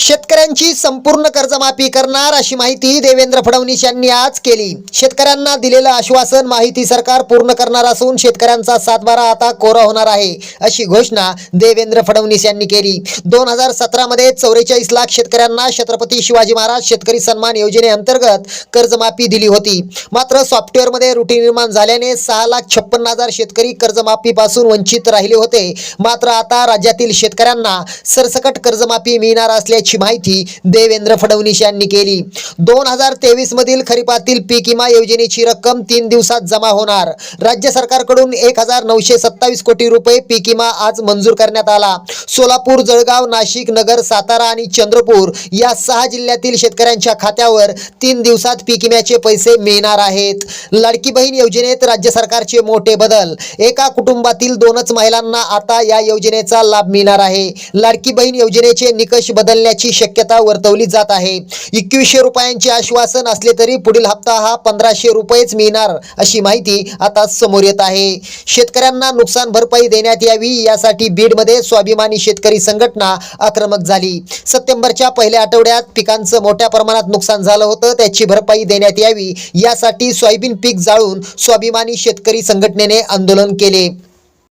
शेतकऱ्यांची संपूर्ण कर्जमाफी करणार अशी माहिती देवेंद्र फडणवीस यांनी आज केली. शेतकऱ्यांना दिलेलं आश्वासन माहिती सरकार पूर्ण करणार असून शेतकऱ्यांचा सातबारा आता कोरा होणार आहे अशी घोषणा देवेंद्र फडणवीस यांनी केली. दोन हजार सतरामध्ये चौवेचाळीस लाख शेतकऱ्यांना छत्रपती शिवाजी महाराज शेतकरी सन्मान योजनेअंतर्गत कर्जमाफी दिली होती. मात्र सॉफ्टवेअरमध्ये रुटीन निर्माण झाल्याने सहा लाख छप्पन्न हजार शेतकरी कर्जमाफीपासून वंचित राहिले होते. मात्र आता राज्यातील शेतकऱ्यांना सरसकट कर्जमाफी मिळणार असल्याची माहिती देवेंद्र फडणवीस यांनी केली. दोन हजार तेवीस मधील खरीपातील पीक विमा योजनेची रक्कम तीन दिवसात जमा होणार. राज्य सरकारकडून एक हजार नऊशे सत्तावीस कोटी रुपये पीक विमा आज मंजूर करण्यात आला. सोलापूर जळगाव नाशिक नगर सातारा आणि चंद्रपूर या सहा जिल्ह्यातील शेतकऱ्यांच्या खात्यावर तीन दिवसात पीक विम्याचे पैसे मिळणार आहेत. लाडकी बहीण योजनेत राज्य सरकारचे मोठे बदल. एका कुटुंबातील दोनच महिलांना आता या योजनेचा लाभ मिळणार आहे. लाडकी बहीण योजनेचे निकष बदलण्याची शक्यता वर्तवली जात आहे. एकवीसशे रुपयांचे आश्वासन असले तरी पुढील हप्ता हा पंधराशे रुपयेच मिळणार अशी माहिती आता समोर येत आहे. शेतकऱ्यांना नुकसान भरपाई देण्यात यावी यासाठी बीडमध्ये स्वाभिमानी शेतकरी संघटना आक्रमक झाली. सप्टेंबरच्या पहिल्या आठवड्यात पिकांचं मोठ्या प्रमाणात नुकसान झालं होतं त्याची भरपाई देण्यात यावी यासाठी सोयाबीन पीक जाळून स्वाभिमानी शेतकरी संघटनेने आंदोलन केले.